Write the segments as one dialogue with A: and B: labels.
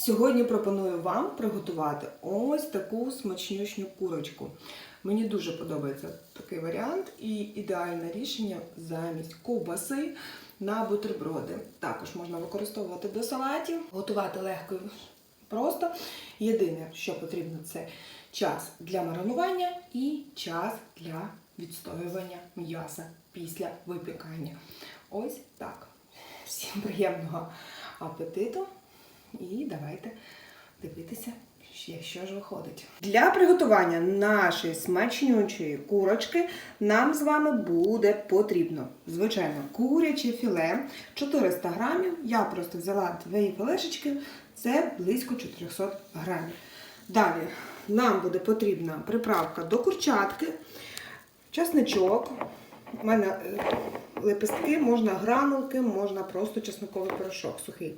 A: Сьогодні пропоную вам приготувати ось таку смачнючну курочку. Мені дуже подобається такий варіант і ідеальне рішення замість ковбаси на бутерброди. Також можна використовувати до салатів, готувати легко і просто. Єдине, що потрібно, це час для маринування і час для відстоювання м'яса після випікання. Ось так. Всім приємного апетиту і давайте дивитися, що ж виходить. Для приготування нашої смачнючої курочки нам з вами буде потрібно, звичайно, куряче філе 400 грамів. Я просто взяла дві філешечки, це близько 400 грамів. Далі нам буде потрібна приправка до курчатки, часничок. У мене е, лепестки, можна гранулки, можна просто чесниковий порошок сухий.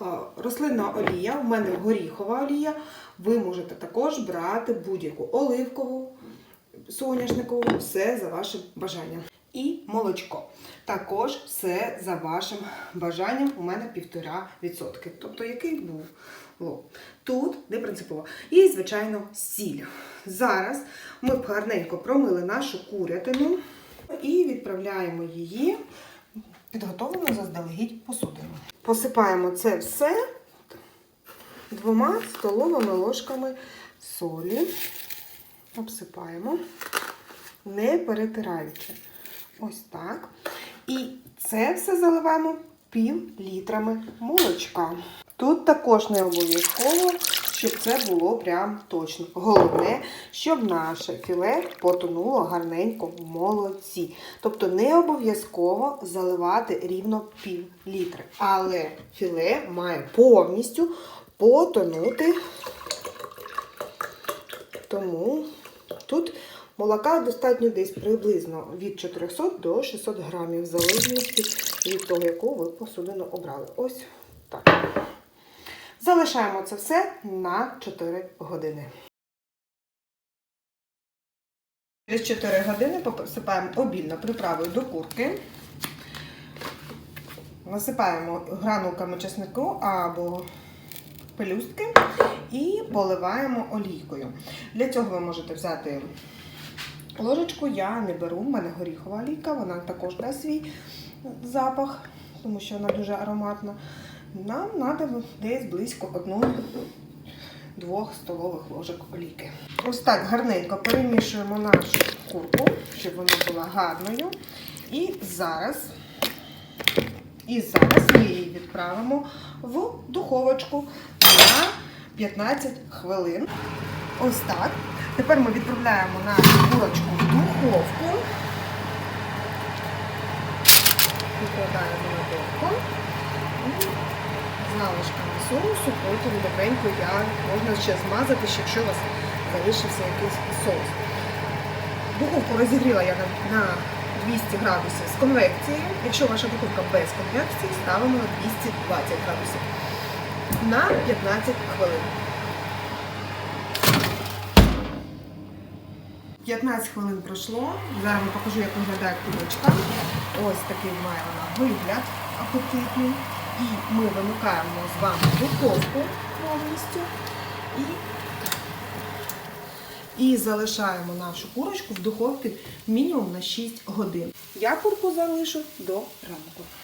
A: А, Рослинна олія, у мене горіхова олія. Ви можете також брати будь-яку оливкову, соняшникову, все за вашим бажанням. І молочко. Також все за вашим бажанням. У мене 1,5%. Тобто, який був. Тут не принципово. І, звичайно, сіль. Зараз ми гарненько промили нашу курятину і відправляємо її в підготовлену заздалегідь посудину. Посипаємо це все двома столовими ложками солі. Обсипаємо, не перетираючи. Ось так. І це все заливаємо пів літрами молочка. Тут також не обов'язково, щоб це було прям точно. Головне, щоб наше філе потонуло гарненько в молоці. Тобто не обов'язково заливати рівно пів літри. Але філе має повністю потонути. Тому тут молока достатньо десь приблизно від 400 до 600 грамів, в залежності від того, яку ви посудину обрали. Ось так. Залишаємо це все на 4 години. Через 4 години посипаємо обільно приправою до курки. Насипаємо гранулками чеснику або пелюстки і поливаємо олійкою. Для цього ви можете взяти ложечку, я не беру, в мене горіхова олійка, вона також дасть свій запах, тому що вона дуже ароматна. Нам треба десь близько 1-2 столових ложок олійки. Ось так гарненько перемішуємо нашу курку, щоб вона була гарною. І зараз, і зараз ми її відправимо в духовочку на 15 хвилин. Ось так. Тепер ми відправляємо нашу курочку в духовку. Викладаємо на духовку. З соусу, потім добренько я можна ще змазати, якщо у вас залишився якийсь соус. Духовку розігріла я на, на 200 градусів з конвекцією. Якщо ваша духовка без конвекції, ставимо на 220 градусів на 15 хвилин. 15 хвилин пройшло. Зараз покажу, як виглядає курочка. Ось такий має вона вигляд апетитний. І ми вимикаємо з вами духовку повністю і, і залишаємо нашу курочку в духовці мінімум на 6 годин. Я курку залишу до ранку.